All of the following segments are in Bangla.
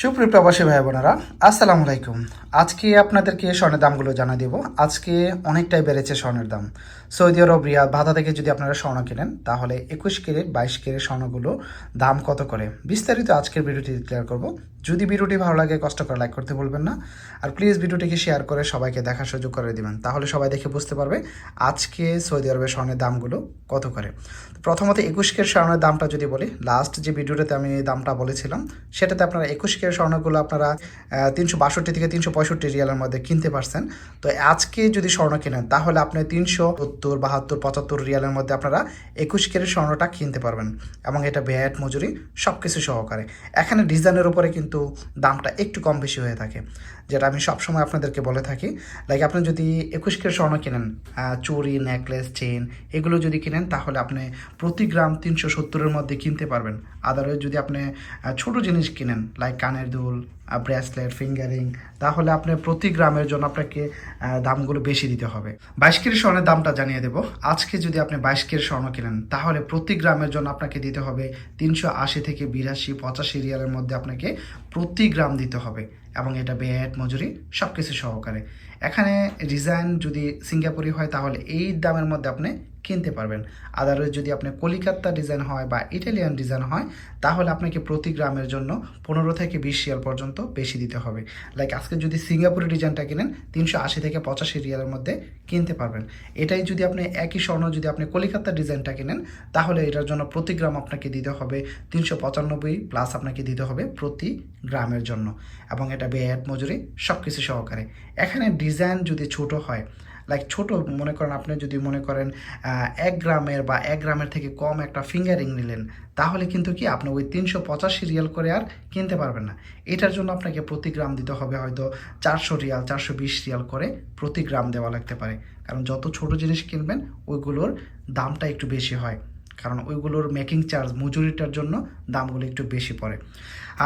সুপ্রিয় প্রবাসী ভাই বোনেরা আসসালামু আলাইকুম। আজকে আপনাদেরকে স্বর্ণের দামগুলো জানা দেব। আজকে অনেকটাই বেড়েছে স্বর্ণের দাম। সৌদি আরব, রিয়াদ, ভাতা থেকে যদি আপনারা স্বর্ণ কেনেন, তাহলে একুশ ক্যারেট, বাইশ ক্যারেট স্বর্ণগুলো দাম কত করে? বিস্তারিত আজকের ভিডিওটি ক্লিয়ার করব। যদি ভিডিওটি ভালো লাগে, কষ্ট করে লাইক করতে বলবেন না। আর প্লিজ ভিডিওটিকে শেয়ার করে সবাইকে দেখার সুযোগ করে দিবেন। তাহলে সবাই দেখে বুঝতে পারবে আজকে সৌদি আরবের স্বর্ণের দামগুলো কত করে। প্রথমত একুশ কের স্বর্ণের দামটা যদি বলি লাস্ট যে ভিডিওটাতে আমি দামটা বলেছিলাম, সেটাতে আপনারা একুশ কের স্বর্ণগুলো আপনারা তিনশো বাষট্টি থেকে তিনশো পঁয়ষট্টি রিয়ালের মধ্যে কিনতে পারছেন। তো আজকে যদি স্বর্ণ কেনেন, তাহলে আপনি তিনশো সত্তর, বাহাত্তর, পঁচাত্তর রিয়ালের মধ্যে আপনারা একুশ কেরের স্বর্ণটা কিনতে পারবেন। এবং এটা ব্যাট মজুরি সব কিছু সহকারে। এখানে ডিজাইনের উপরে কিন্তু দামটা একটু কম বেশি হয়ে থাকে, যেটা আমি সবসময় আপনাদেরকে বলে থাকি। লাইক আপনি যদি একুশ কেরের স্বর্ণ কেনেন চুরি নেকলেস চেন এগুলো যদি কিনেন, তাহলে আপনি প্রতি গ্রাম তিনশো সত্তরের মধ্যে কিনতে পারবেন। আদারওয়াইজ যদি আপনি ছোট জিনিস কিনেন লাইক কানের দুল ব্রেসলেট ফিঙ্গারিং তাহলে আপনার প্রতি গ্রামের জন্য আপনাকে দামগুলো বেশি দিতে হবে। বাইশ কেজি স্বর্ণের দামটা জানিয়ে দেবো। আজকে যদি আপনি বাইশ কেজি স্বর্ণ কেনেন, তাহলে প্রতি গ্রামের জন্য আপনাকে দিতে হবে তিনশো আশি থেকে বিরাশি, পঁচাশি রিয়ালের মধ্যে আপনাকে প্রতি গ্রাম দিতে হবে। এবং এটা ব্যাট মজুরি সব কিছু সহকারে। এখানে ডিজাইন যদি সিঙ্গাপুরি হয়, তাহলে এই দামের মধ্যে আপনি কিনতে পারবেন। আদারওয়াইজ যদি আপনি কলিকাতা ডিজাইন হয় বা ইটালিয়ান ডিজাইন হয়, তাহলে আপনাকে প্রতি গ্রামের জন্য পনেরো থেকে বিশ রিয়াল পর্যন্ত বেশি দিতে হবে। লাইক আজকে যদি সিঙ্গাপুরি ডিজাইনটা কিনেন, তিনশো আশি থেকে পঁচাশি রিয়ালের মধ্যে কিনতে পারবেন। এটাই যদি আপনি একই স্বর্ণ যদি আপনি কলিকাতা ডিজাইনটা কিনেন, তাহলে এটার জন্য প্রতি গ্রাম আপনাকে দিতে হবে তিনশো পঁচানব্বই প্লাস আপনাকে দিতে হবে প্রতি গ্রামের জন্য। এবং এটা ব্যাট মজুরি সব কিছু সহকারে। এখানে ডিজাইন যদি ছোট হয় লাইক ছোট মনে করেন, আপনি যদি মনে করেন এক গ্রামের বা এক গ্রামের থেকে কম একটা ফিঙ্গারিং নিলেন, তাহলে কিন্তু কি আপনি ওই তিনশো পঁচাশি রিয়াল করে আর কিনতে পারবেন না। এটার জন্য আপনাকে প্রতি গ্রাম দিতে হবে হয়তো চারশো রিয়াল, চারশো বিশ রিয়াল করে প্রতি গ্রাম দেওয়া লাগতে পারে। কারণ যত ছোট জিনিস কিনবেন, ওইগুলোর দামটা একটু বেশি হয়। কারণ ওইগুলোর মেকিং চার্জ মজুরিটার জন্য দামগুলো একটু বেশি পড়ে।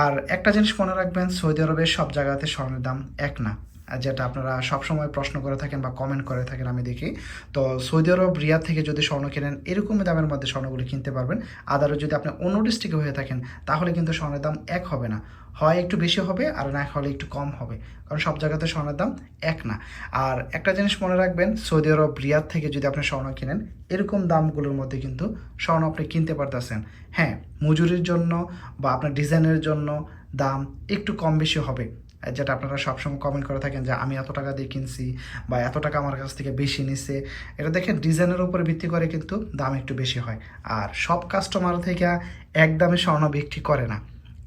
আর একটা জিনিস মনে রাখবেন, সৌদি আরবের সব জায়গাতে স্বর্ণের দাম এক না। যেটা আপনারা সবসময় প্রশ্ন করে থাকেন বা কমেন্ট করে থাকেন আমি দেখি। তো সৌদি আরব, রিয়াদ থেকে যদি স্বর্ণ কেনেন, এরকমই দামের মধ্যে স্বর্ণগুলো কিনতে পারবেন। আদারও যদি আপনি অন্য ডিস্ট্রিক্টে হয়ে থাকেন, তাহলে কিন্তু স্বর্ণের দাম এক হবে না। হয় একটু বেশি হবে আর না হলে একটু কম হবে। কারণ সব জায়গাতে স্বর্ণের দাম এক না। আর একটা জিনিস মনে রাখবেন, সৌদি আরব, রিয়াদ থেকে যদি আপনি স্বর্ণ কিনেন, এরকম দামগুলোর মধ্যে কিন্তু স্বর্ণ আপনি কিনতে পারতেছেন। হ্যাঁ মজুরির জন্য বা আপনার ডিজাইনের জন্য দাম একটু কম বেশি হবে। যেটা আপনারা সবসময় কমেন্ট করে থাকেন যে আমি এত টাকা দিয়ে কিনছি বা এত টাকা আমার কাছ থেকে বেশি নিছে, এটা দেখেন ডিজাইনের উপরে ভিত্তি করে কিন্তু দাম একটু বেশি হয়। আর সব কাস্টমার থেকে এক দামে স্বর্ণ বিক্রি করে না।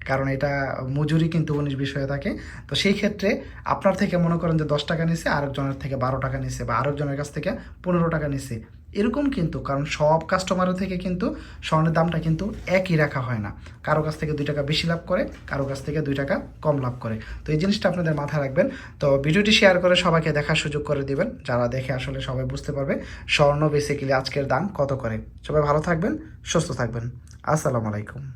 কারণ এটা মজুরি কিন্তু উনিশ বিশ হয়ে থাকে। তো সেই ক্ষেত্রে আপনার থেকে মনে করেন যে দশ টাকা নিছে, আরেকজনের থেকে বারো টাকা নিছে বা আরেকজনের কাছ থেকে পনেরো টাকা নিছে। এরকম কিন্তু, কারণ সব কাস্টমারের থেকে কিন্তু স্বর্ণের দামটা কিন্তু একই রাখা হয় না। কারও কাছ থেকে দুই টাকা বেশি লাভ করে, কারও কাছ থেকে দুই টাকা কম লাভ করে। তো এই জিনিসটা আপনাদের মাথায় রাখবেন। তো ভিডিওটি শেয়ার করে সবাইকে দেখার সুযোগ করে দিবেন। যারা দেখে আসলে সবাই বুঝতে পারবে স্বর্ণ বেসিক্যালি আজকের দাম কত করে। সবাই ভালো থাকবেন, সুস্থ থাকবেন। আসসালামু আলাইকুম।